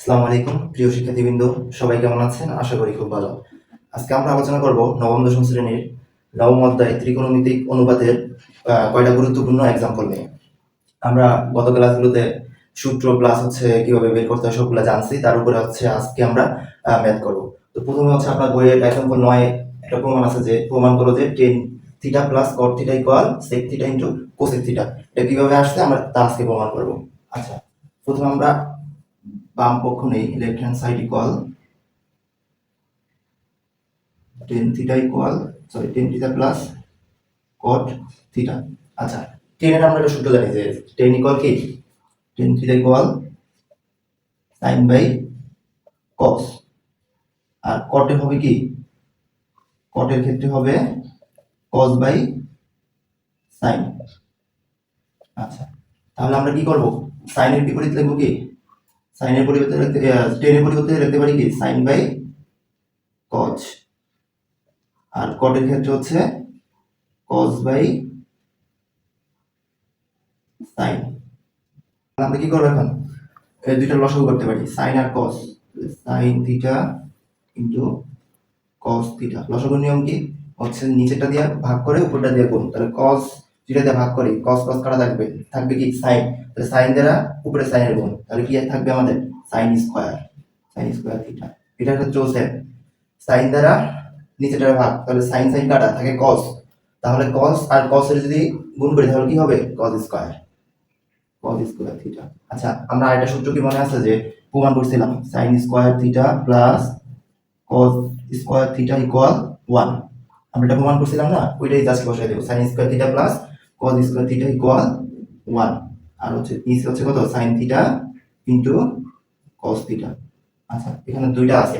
আসসালামু আলাইকুম, প্রিয় শিক্ষার্থীবৃন্দ, সবাই কেমন আছেন? আশা করি খুব ভালো। আজকে আমরা আলোচনা করব নবম, দশম শ্রেণির নবম অধ্যায় ত্রিকোণমিতিক অনুপাতের কয়টা গুরুত্বপূর্ণ এক্সাম্পল নিয়ে। আমরা গত ক্লাসগুলোতে সূত্র প্লাস হচ্ছে কীভাবে বের করতে হয় সবগুলো জানছি, তার উপরে হচ্ছে আজকে আমরা ম্যাথ করব। তো প্রথমে হচ্ছে আপনার বইয়ের এক্সাম্পল নয়, একটা প্রমাণ আছে যে, প্রমাণ করো যে tan theta plus cot theta equal sec theta into cosec theta এটা কীভাবে আসছে আমরা তা আজকে প্রমাণ করব। আচ্ছা প্রথমে আমরা বাম পক্ষ নেই left hand side equal tan theta equal sorry tan theta plus cot theta আচ্ছা টেনের আমরা একটা সূত্র জানি যে টেন ইকুয়াল কি? Tan theta equal sine by cos আর কটে হবে কি? কটের ক্ষেত্রে হবে কস বাই সাইন আচ্ছা তাহলে আমরা কি করব? সাইনের বিপরীত লিখব কি? সাইনের পরিবর্তে টেনের পরিবর্তে লিখতে পারি কি? সাইন বাই কজ আর কটের ক্ষেত্রে হচ্ছে কজ বাই সাইন আমরা কি করব এখন? এই দুইটা লসাগু করতে পারি। সাইন আর cos sine theta into cos theta লসাগুর নিয়ম কি? হচ্ছে নিচেরটা দিয়ে ভাগ করে উপরটা দিয়ে গুণ। তাহলে কস যেটা দিয়ে ভাগ করি। কস কস কাটা থাকবে? থাকবে কি? সাইন তাহলে সাইন দ্বারা উপরে সাইনের গুণ। তাহলে কি থাকবে আমাদের? Sine square sine square theta ক্ষেত্রে হচ্ছে সাইন দ্বারা নিচেটার ভাগ। তাহলে সাইন সাইন কাটা থাকে কস তাহলে কস আর কসের যদি গুণ করি, তাহলে কি হবে? Cos square cos square theta আচ্ছা আমরা আরেকটা সূত্র কি মনে আছে যে প্রমাণ করছিলাম? Sine square theta plus cos square theta equal one আমরা এটা প্রমাণ করছিলাম না? ওইটাই জাস্ট বসাই দেবো। Sine square theta plus cos square theta equal one আর হচ্ছে নিচে হচ্ছে কত? Sine theta into cos theta আচ্ছা এখানে দুইটা আছে।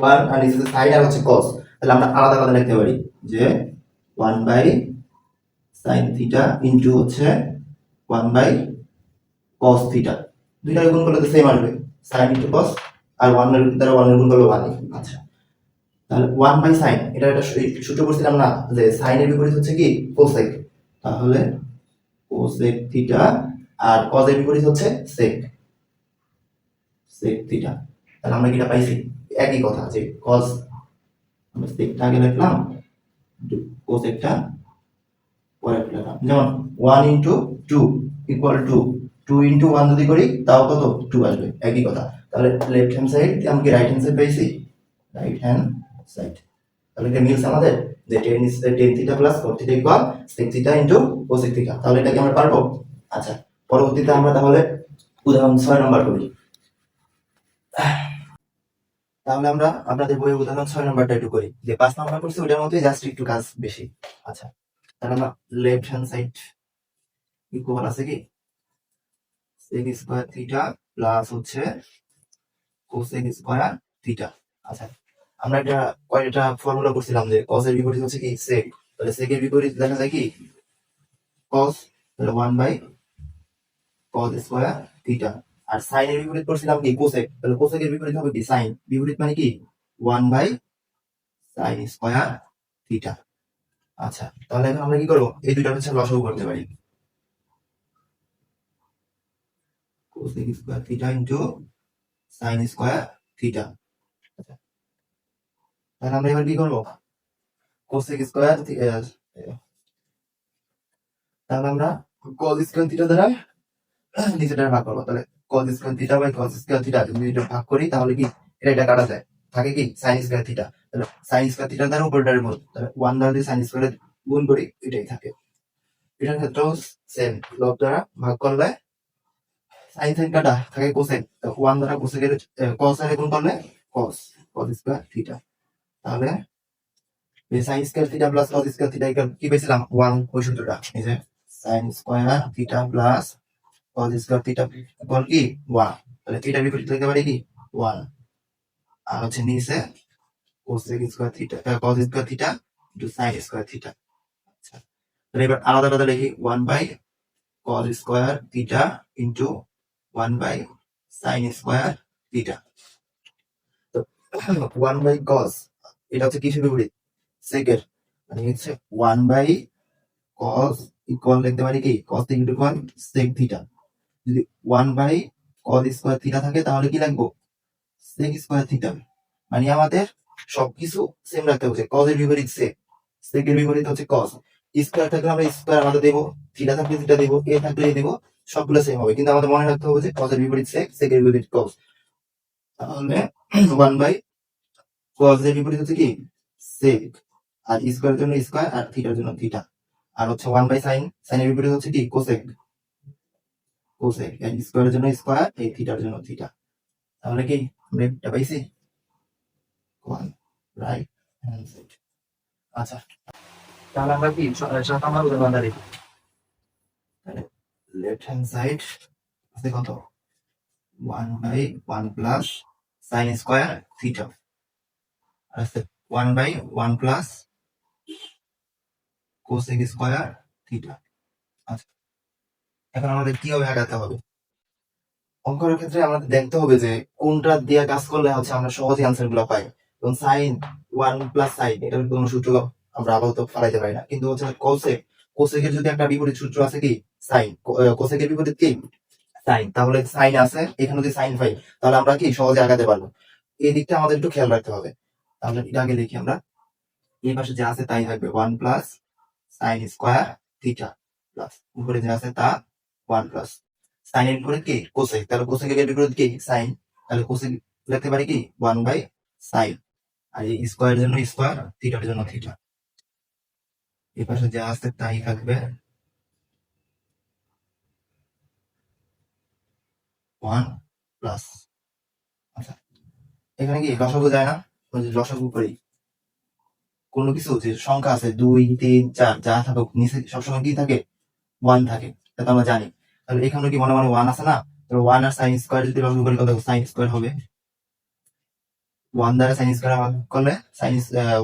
ওয়ান আর নিচে সাইন আর হচ্ছে কস তাহলে আমরা আলাদা আলাদা লিখতে পারি যে one by sine theta into হচ্ছে ওয়ান বাই কস থিটা দুইটা গুণ করলে তো সেম আসবে। সাইন ইন্টু কস আর ওয়ানের দ্বারা ওয়ানের গুণ করলে ওয়ানই আচ্ছা তাহলে ওয়ান বাই সাইন এটা একটা সূত্র পড়ছিলাম না, যে সাইনের বিপরীত হচ্ছে কি? কোসেক তাহলে কোসেক থিটা আর কজের বিপরীত হচ্ছে সেক সেক থিটা তাহলে আমরা কিটা পাইছি, একই কথা যে কজ আমরা সেকটা আগে লিখলাম কোসেকটা পরে লিখলাম যেমন one into two equal two two into one যদি করি, তাও কত? টু আসবে, একই কথা। তাহলে লেফট হ্যান্ড সাইড আমি কি রাইট হ্যান্ড সাইড পাইছি? রাইট হ্যান্ড সাইড তাহলে এটা মিলছে আমাদের? যে tan tan theta plus four theta equal six theta into cosec theta তাহলে এটা কি আমরা পারব? আচ্ছা পরবর্তীতে আমরা তাহলে উদাহরণ ছয় নম্বর করি। তাহলে আমরা আপনাদের বইয়ের উদাহরণ ছয় নম্বরটা একটু করি। যে পাঁচ নম্বর করছি ওটার মধ্যে জাস্ট একটু কাজ বেশি। আচ্ছা তাহলে আমরা লেফট হ্যান্ড সাইড ইকুয়াল আছে কি? সেক স্কোয়ার থিটা প্লাস হচ্ছে কোসেক স্কোয়ার থিটা আচ্ছা আমরা এটা কয়টা ফর্মুলা করছিলাম যে কসের বিপরীত হচ্ছে কি সেক তাহলে সেকের বিপরীত দেখা যায় কি? কস তাহলে one by cos square theta আর সাইনের বিপরীত করছিলাম কি? কোসেক তাহলে কোসেকের বিপরীত হবে কি? সাইন বিপরীত মানে কি? One by sine square theta আচ্ছা তাহলে এখন আমরা কি করব? এই দুইটা হচ্ছে লসাগু করতে পারি। Cosec square theta into sine square theta তাহলে আমরা এবার কি করব? কোসেক স্কোয়ার তাহলে আমরা কস স্কোয়ার থিটা দ্বারা নিচেটা ভাগ করব। তাহলে cos square theta by cos square theta যদি এটা ভাগ করি, তাহলে কি এটা এটা কাটা যায়? থাকে কি? সাইন স্কোয়ার থিটা তাহলে সাইন স্কোয়ার থিটা দ্বারা উপরটার গুণ তাহলে ওয়ান দ্বারা যদি সাইন স্কোয়ার গুণ করি, এটাই থাকে। এটার ক্ষেত্রেও সেম লব দ্বারা ভাগ করলে সাইন সাইন কাটা। থাকে কোসেক ওয়ান দ্বারা কোসেকের কস এর গুণ করলে কস কস স্কোয়ার থিটা তাহলে sine square theta plus cos square theta কি পেয়েছিলাম? ওয়ান ওই সূত্রটা। এই যে sine square theta plus cos square theta equal কি? ওয়ান তাহলে থিটা বিপরীত লিখতে পারি কি? ওয়ান আর হচ্ছে নিচে cosec square theta cos square theta into sine square theta আচ্ছা তাহলে এবার আলাদা আলাদা লিখি। One by cos square theta into one by sine square theta তো ওয়ান বাই কস এটা হচ্ছে কিসের বিপরীত? সেকের। মানে হচ্ছে ওয়ান বাই কস ইকুয়াল লিখতে পারি কি? Cos into one sec theta যদি one by cos square theta থাকে, তাহলে কি লাগবো? সেক স্কোয়ার থিটা মানে আমাদের সবকিছু সেম রাখতে হচ্ছে কজের বিপরীত সেক সেকের বিপরীত হচ্ছে কজ স্কোয়ার থাকলে আমরা স্কোয়ার আমাদের দেবো। থিটা থাকলে থিটা দেবো। এ থাকলে এ দেবো। সবগুলো সেম হবে। কিন্তু আমাদের মনে রাখতে হবে যে কজের বিপরীত সেক সেকের বিপরীত কজ তাহলে ওয়ান বাই কজের বিপরীত হচ্ছে কি? সেক আর স্কোয়ারের জন্য স্কোয়ার আর থিটার জন্য থিটা আর হচ্ছে ওয়ান বাই সাইন সাইনের বিপরীত হচ্ছে কি? কোসেক কোসেক এর স্কোয়ারের জন্য স্কোয়ার এই থিটার জন্য থিটা তাহলে কি আমরা এটা পাইছি? ওয়ান রাইট হ্যান্ড সাইড আচ্ছা। তাহলে আমরা কি সাত আমার উদাহরণ দেখি লেফট হ্যান্ড সাইড আছে কত? One by one plus sine square theta আছে one by one plus cosec square theta আচ্ছা। এখন আমাদের কীভাবে আগাতে হবে। অঙ্কের ক্ষেত্রে আমাদের দেখতে হবে যে কোনটা দিয়ে কাজ করলে হচ্ছে আমরা সহজে আনসারগুলো পাই। এবং সাইন ওয়ান প্লাস সাইন এটার কোনো সূত্র আমরা আপাতত ফেলাইতে পারি না। কিন্তু হচ্ছে কোসেক কোসেকের যদি একটা বিপরীত সূত্র আছে কি? সাইন কোসেকের বিপরীত কি? সাইন তাহলে সাইন আছে, এখানে যদি সাইন পাই তাহলে আমরা কি সহজে আগাতে পারব? এই দিকটা আমাদের একটু খেয়াল রাখতে হবে। তাহলে এটা আগে লিখি আমরা, এই পাশে যা আছে তাই থাকবে one plus sine square theta plus উপরে যা আছে তা ওয়ান প্লাস সাইনের বিপরীত কি? কোসেক তাহলে কোসেকের বিপরীত কি? সাইন তাহলে কোসেক লিখতে পারি কি? ওয়ান বাই সাইন আর এই স্কোয়ারের জন্য স্কোয়ার থিটার জন্য থিটা এই পাশে যা আছে তাই থাকবে ওয়ান প্লাস আচ্ছা এখানে কি লসাগু যায় না? লসাগু করি কোনো কিছু যে সংখ্যা আছে, দুই, তিন, চার, যা থাকুক, নিচে সবসময় কি থাকে? ওয়ান থাকে এটা আমরা জানি। তাহলে এখানে কি মনে মনে ওয়ান আছে না? তাহলে ওয়ান আর সাইন স্কোয়ার যদি লসাগু করি কত সাইন স্কোয়ার হবে। ওয়ান দ্বারা সাইন স্কোয়ার ভাগ করলে সাইন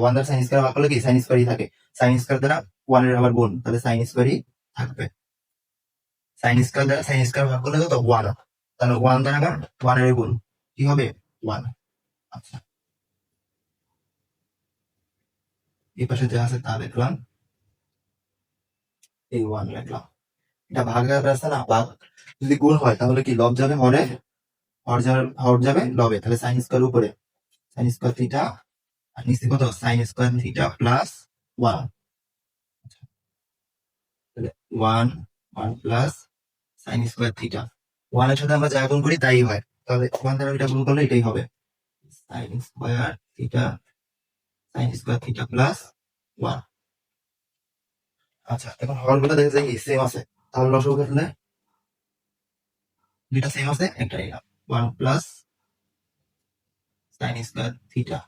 ওয়ান দ্বারা সাইন স্কোয়ার ভাগ করলে কি? সাইন স্কোয়ারই থাকে। সাইন স্কোয়ার দ্বারা ওয়ানের আবার গুণ, তাহলে সাইন স্কোয়ারই থাকবে। সাইন স্কোয়ার দ্বারা সাইন স্কোয়ার ভাগ করলে কত ওয়ান তাহলে ওয়ান দ্বারা আবার ওয়ানের গুণ। কি হবে? ওয়ান আচ্ছা। এই পাশে যা আছে তা লিখলাম এই ওয়ান লিখলাম এটা ভাগের রাস্তা না, ভাগ যদি গুণ হয়, তাহলে কি লব যাবে হরে হর যাবে হর যাবে লবে তাহলে সাইন স্কোয়ার উপরে। সাইন স্কোয়ার থিটা আর নিচে কত? Sine square theta plus one তাহলে one one plus sine square theta ওয়ানের সাথে আমরা যা গুণ করি, তাই হয়। তাহলে ওয়ান দ্বারা এটা গুণ করলে এটাই হবে। Sine square theta sine square theta plus one আচ্ছা এখন হরগুলো দেখা যায় সেম আছে। তাহলে লসগু ক্ষেত্রে দুইটা সেম আছে, একটা one plus sine square theta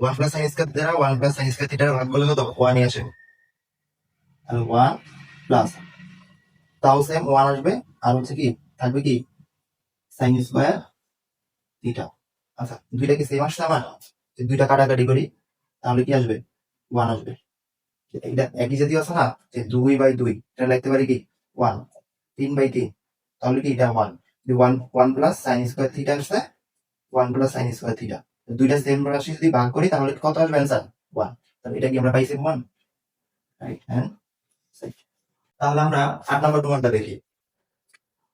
one plus sine square theta one plus sine square theta ভাগ করলে কত? ওয়ানই আসে। তাহলে ওয়ান প্লাস তাও সেম ওয়ান আসবে, আর হচ্ছে কি, থাকবে কি? সাইন স্কোয়ার থিটা আচ্ছা দুইটা কি সেম আসছে আমার দুইটা কাটাকাটি করি, তাহলে কি আসবে? ওয়ান আসবে। এটা একই জাতীয় আছে না? যে দুই বাই দুই। এটা লিখতে পারি কি? ওয়ান তিন বাই তিন। তাহলে কি এটা one one one plus sine square theta আসছে one plus sine square theta দুইটা সেম রাশি যদি ভাগ করি, তাহলে কত আসবে অ্যান্সার ওয়ান তাহলে এটা কি আমরা পাইছি ওয়ান হ্যান্ড তাহলে আমরা আট নম্বর প্রমাণটা দেখি।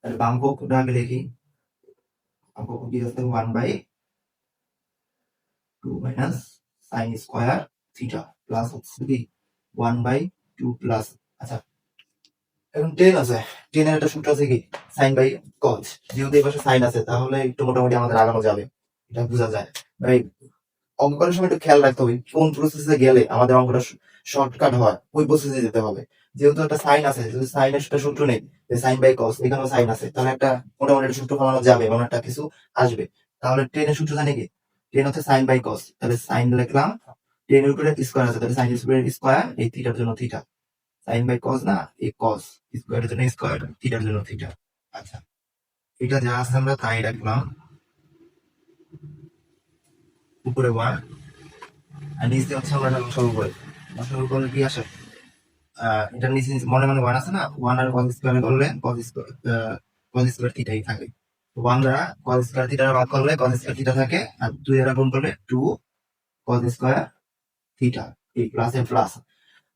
তাহলে বাম পক্ষটা আগে দেখি বাম কি হচ্ছে one by two minus sine square theta plus হচ্ছে কি ওয়ান বাই টু আচ্ছা এখন টেন আছে টেনের একটা সূত্র আছে কি? সাইন বাই কজ যেহেতু এই পাশে আছে, তাহলে একটু মোটামুটি আমাদের আগানো যাবে, এটা বোঝা যায়। ভাই অঙ্ক সময় একটু খেয়াল রাখতে হবে, কোন প্রসেসে গেলে আমাদের অঙ্কটা শর্টকাট হয়, ওই প্রসেসে যেতে হবে। যেহেতু একটা সাইন আছে, যদি সাইনের একটা সূত্র নেই, যে সাইন বাই কস এখানেও সাইন আছে, তাহলে একটা মোটামুটি একটা সূত্র যাবে এবং একটা কিছু আসবে। তাহলে টেনের সূত্র জানি কি? টেন হচ্ছে সাইন বাই কস তাহলে সাইন লিখলাম। টেনের উপরে স্কোয়ার আছে, তাহলে সাইন স্কোয়ার স্কোয়ার এই থিটার জন্য থিটা সাইন বাই কস না, এই কস স্কোয়ারের জন্য স্কোয়ার থিটার জন্য থিটা আচ্ছা এটা যা আছে আমরা তাই রাখলাম। উপরে ওয়ান আর নিচে হচ্ছে আমরা লসাগু করে। লসাগু করলে কি আসে? নিচে নিচে মনে মনে ওয়ান আছে না? ওয়ান আর কস স্কোয়ার করলে কস স্কোয়ার কস স্কোয়ার থিটাই থাকে। ওয়ান দ্বারা কস স্কোয়ার থিটা ভাগ করলে কস স্কোয়ার থিটা থাকে, আর দুই দ্বারা গুণ করলে টু কস স্কোয়ার থিটা এই প্লাসে প্লাস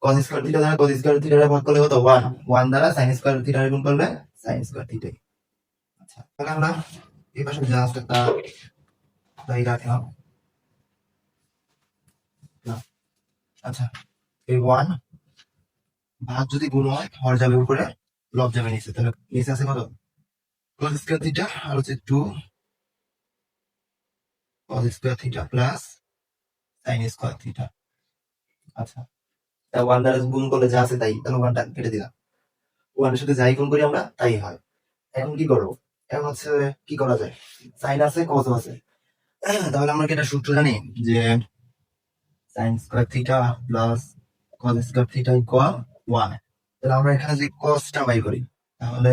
কস স্কোয়ার থিটা দ্বারা কস স্কোয়ার থিটা ভাগ করলে কত? ওয়ান ওয়ান দ্বারা সাইন স্কোয়ার থিটা গুণ করলে সাইন স্কোয়ার থিটাই আচ্ছা তাহলে আমরা এই পাশে জাস্ট একটা তাই রাখলাম না। আচ্ছা এই ওয়ান ভাগ যদি গুণ হয়, হর যাবে উপরে, লব যাবে নিচে। তাহলে নিচে আছে কত? Cos স্কয়ার থিটা আর হচ্ছে two cos square theta plus sin square theta আচ্ছা তা ওয়ান দ্বারা গুণ করলে যা আছে তাই, তাহলে ওয়ানটা কেটে দিলাম। ওয়ানের সাথে যাই গুণ করি আমরা, তাই হয়। এখন কি করব? এখন হচ্ছে কি করা যায়? সাইন আছে কস আছে। তাহলে আমরা কি এটা সূত্র জানি? যে sine square theta plus cos square theta equal one তাহলে আমরা এখানে যদি কসটা বাই করি, তাহলে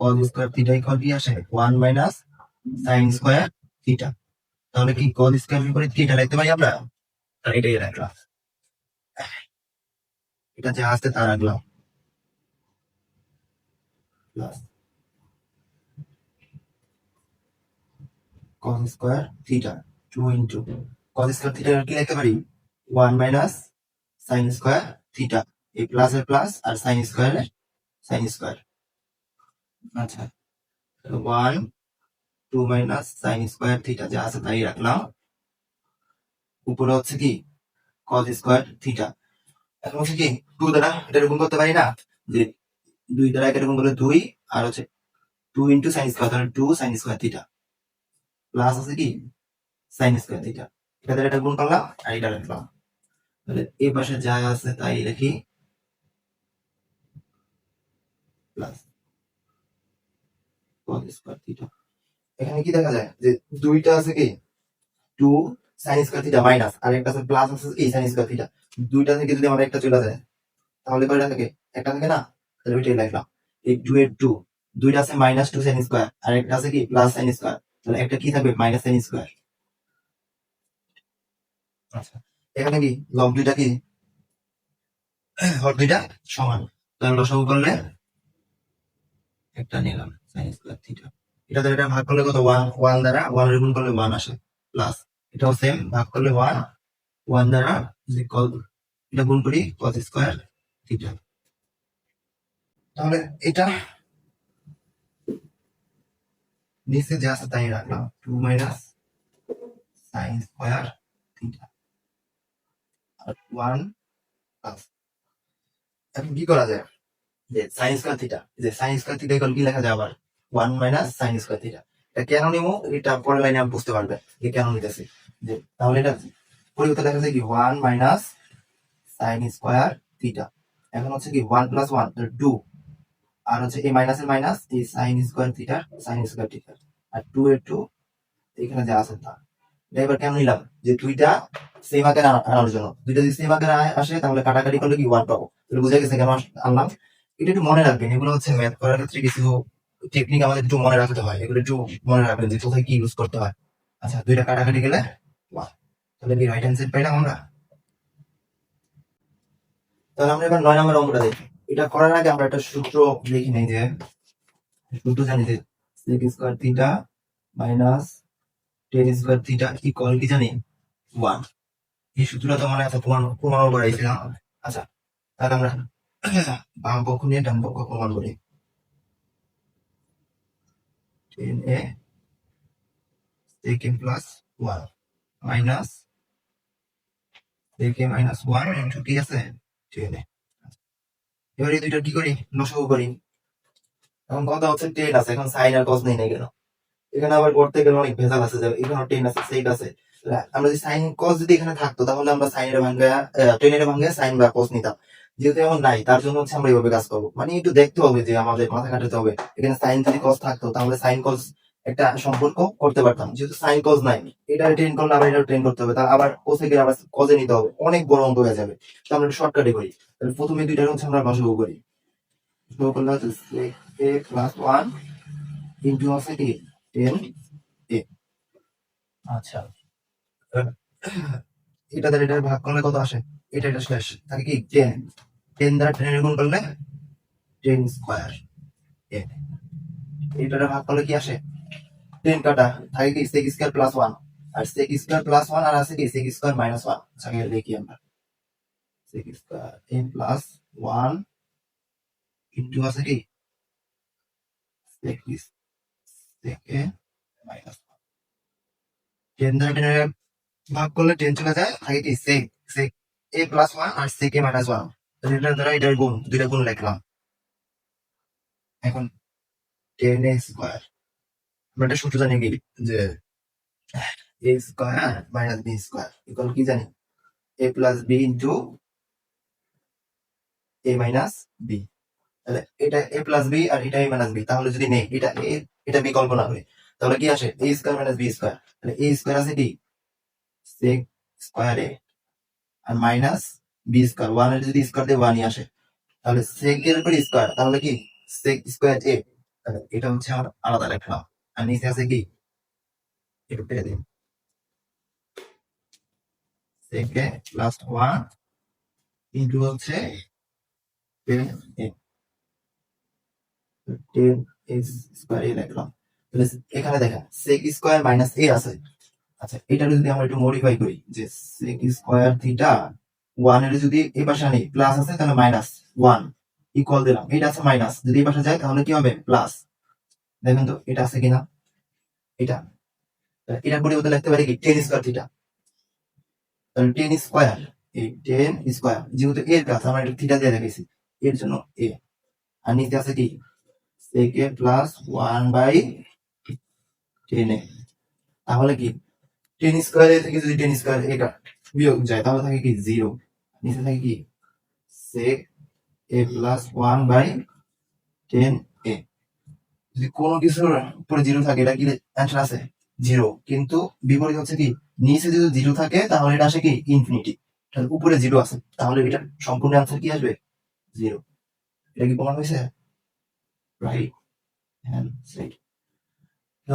কস স্কয়ার থিটা ইকুয়াল কি আসে? One minus sine square theta তাহলে কি কস স্কয়ার বিপরীত এটা লিখতে পারি আমরা? এটাই রাখলাম এটা যা আসছে তা রাখলাম cos square theta two into cos square theta কি লিখতে পারি? One minus sine square theta এই প্লাস এর প্লাস আর সাইন স্কয়ার এর সাইন স্কয়ার আচ্ছা। One two minus square theta যা আছে তাই রাখলাম। উপরে হচ্ছে কি? cos স্কয়ার থিটা এটা দুই দ্বারা square two sine square theta plus আছে কি? সাইন স্কয়ার থিটা এটা এটা গুণ করলাম, আর এটা রাখলাম। তাহলে এই পাশে যা আছে তাই লিখি। প্লাস স্কয়ার থিটা এখানে কি দেখা যায়? যে দুইটা আছে কি? Two sine square theta minus আর একটা আছে প্লাস আছে সাইন স্কয়ার থিটা দুইটা থেকে যদি আমার একটা চলে যায়, তাহলে কয়টা থাকে? একটা থাকে না? তাহলে ওইটাই লিখলাম এই টু এর টু দুইটা আছে মাইনাস টু সাইন স্কয়ার আর একটা আছে কি? প্লাস সাইন স্কয়ার তাহলে একটা কি থাকবে? মাইনাস সাইন স্কয়ার আচ্ছা এখানে কি? লব দুইটা কি? হর দুইটা সমান। তাহলে করলে একটা নিলাম। ভাগ করলে কত? ওয়ান ওয়ান দ্বারা ওয়ান গুণ করলে ওয়ান আসে। প্লাস এটাও সেম ভাগ করলে ওয়ান ওয়ান দ্বারা এটা গুণ করি কস স্কয়ার তাহলে এটা নিচে যা আছে তাই রাখলাম টু মাইনাস সাইন স্কয়ার আর ওয়ান এখন কি করা যায়? যে সাইন স্কয়ার থিটা যে সাইন স্কয়ার থিটা ইকুয়াল কি লেখা যায় আবার? One minus sine square theta এটা কেন নিবো? এটা পরের লাইনে আমি বুঝতে পারবে যে কেন নিতেছি। যে তাহলে এটা পরিবর্তে দেখা যায় কি one minus sine square theta এখন হচ্ছে কি ওয়ান প্লাস ওয়ান টু আর হচ্ছে এই মাইনাসের মাইনাস এই sine square theta sine square theta আর টু এর টু এখানে যা আছে তা। এটা এবার কেন নিলাম? যে দুইটা সেম আকারে আনা- আনার জন্য। দুইটা যদি সেম আকারে আসে, তাহলে কাটাকাটি করলে কি ওয়ান পাবো? তাহলে বুঝা গেছে কেন আনলাম। এটা একটু মনে রাখবেন, এগুলো হচ্ছে ম্যাথ করার ক্ষেত্রে কিছু টেকনিক আমাদের একটু মনে রাখতে হয়। এগুলো একটু মনে রাখবেন যে কোথায় কি ইউজ করতে হয়। আচ্ছা দুইটা কাটাকাটি গেলে তাহলে কি রাইট হ্যান্ড সাইড আমরা? তাহলে আমরা এবার নয় নম্বর অঙ্কটা দেখি। এটা করার আগে আমরা একটা সূত্র লিখি নেই যে, সূত্র জানি যে sec square theta minus tan square theta equal কি জানি? ওয়ান এই সূত্রটা তো এত প্রমাণ প্রমাণ করাইছিলাম আচ্ছা তাহলে আমরা বাম পক্ষ নিয়ে ডান tan A sec plus one minus sec minus one into কি আছে টেন এ এবার এই দুইটা কি করি? লসাগু করি। এখন কথা হচ্ছে টেন আছে, এখন সাইন আর কস নেই না কেন? এখানে আবার করতে গেলে অনেক ভেজাল আছে যে এখানে টেন আছে সেইট আছে। আমরা যদি সাইন কস যদি এখানে থাকতো, তাহলে আমরা সাইনের ভাঙ্গা টেনের ভাঙ্গে সাইন বা কস নিতাম। যেহেতু এমন নাই তার জন্য হচ্ছে আমরা এইভাবে কাজ করব। মানে একটু দেখতে হবে যে আমাদের মাথা কাটাতে হবে। এখানে সাইন যদি কস থাকতো তাহলে সাইন কস একটা সম্পর্ক করতে পারতাম। যেহেতু সাইন কস নাই এটা ট্রেন করলে আবার এটা ট্রেন করতে হবে। তাহলে আবার কোসে গিয়ে আবার কজে নিতে হবে। অনেক বড় অঙ্ক হয়ে যাবে। তো আমরা শর্টকাটে করি। তাহলে প্রথমে দুইটা হচ্ছে আমরা লসাগু করি। করলে হচ্ছে এ প্লাস ওয়ান ইন্টু আছে কি টেন এ আচ্ছা। এটা দ্বারা এটা ভাগ করলে কত আসে? এটা এটা শেষ। থাকে কি? টেন টেন দ্বারা টেনের গুণ করলে টেন স্কোয়ার এটা দ্বারা ভাগ করলে কি আসে? টেন কাটা। থাকে কি? সেক স্কোয়ার প্লাস ওয়ান আর সেক স্কোয়ার প্লাস ওয়ান আর আছে কি? সেক স্কোয়ার মাইনাস ওয়ান আগে দেখি আমরা। সেক স্কোয়ার এ ইন্টু আছে কি? টেন দ্বারা টেনের ভাগ করলে টেন চলে যায়। থাকে কি? sec sec a plus one R sec a minus one এটার দ্বারা এটার গুণ, দুইটা গুণ লিখলাম। এখন টেন এ স্কোয়ার আমরা একটা সূত্র জানি যে A square minus B square equal কি জানি? A plus B into A minus B তাহলে এটা এ প্লাস বি আর এটা এ মাইনাস বি তাহলে যদি নেই, এটা এ এটা বি কল্পনা হবে তাহলে কি আসে? A square minus B square তাহলে এ স্কোয়ার আছে কি? সেক স্কোয়ার এ আর মাইনাস বি স্কোয়ার ওয়ানের যদি স্কোয়ার দিয়ে ওয়ানই আসে, তাহলে সেক এর উপর স্কোয়ার তাহলে কি? সেক স্কোয়ার এ এটা হচ্ছে আমার আলাদা লেখলাম আর নিচে আছে কি? একটু পেরে দিন প্লাস ওয়ান ইন্টু হচ্ছে স্কোয়ার এ লিখলাম। তাহলে এখানে দেখেন সেক স্কোয়ার মাইনাস এ আছে। আচ্ছা এটা যদি আমরা একটু মডিফাই করি, যে সেক স্কোয়ার থিটা ওয়ানের যদি এই পাশে আনি প্লাস আছে, তাহলে মাইনাস ওয়ান ইকুয়াল দিলাম। এটা আছে মাইনাস যদি এই পাশে যায়, তাহলে কি হবে? প্লাস দেখেন তো, এটা আছে কিনা? এটা। এটার পরিবর্তে লিখতে পারি কি? টেন স্কোয়ার থিটা তাহলে টেন স্কোয়ার এই টেন স্কোয়ার যেহেতু এর কাছে, আমরা এটা থিটা দিয়ে রেখেছি, এর জন্য এ আর নিচে আছে কি? Sec plus one by tan A তাহলে কি? টেন স্কোয়ার থেকে যদি টেন স্কোয়ার এটা বিয়োগ যায়, তাহলে থাকে কি? জিরো নিচে থাকে কি? Sec A plus one by tan A যদি কোনো কিছুর উপরে জিরো থাকে, এটা কি অ্যান্সার আছে? জিরো কিন্তু বিপরীত হচ্ছে কি? নিচে যদি জিরো থাকে, তাহলে এটা আসে কি? ইনফিনিটি তাহলে উপরে জিরো আছে। তাহলে এটা সম্পূর্ণ অ্যান্সার কি আসবে? জিরো এটা কি প্রমাণ হয়েছে? রাইট হ্যাঁ তো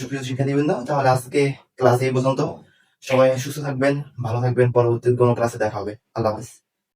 সুপ্রিয় শিক্ষার্থীবৃন্দ, তাহলে আজকে ক্লাস এই পর্যন্ত। সবাই সুস্থ থাকবেন ভালো থাকবেন পরবর্তী কোনো ক্লাসে দেখা হবে। আল্লাহ হাফিজ।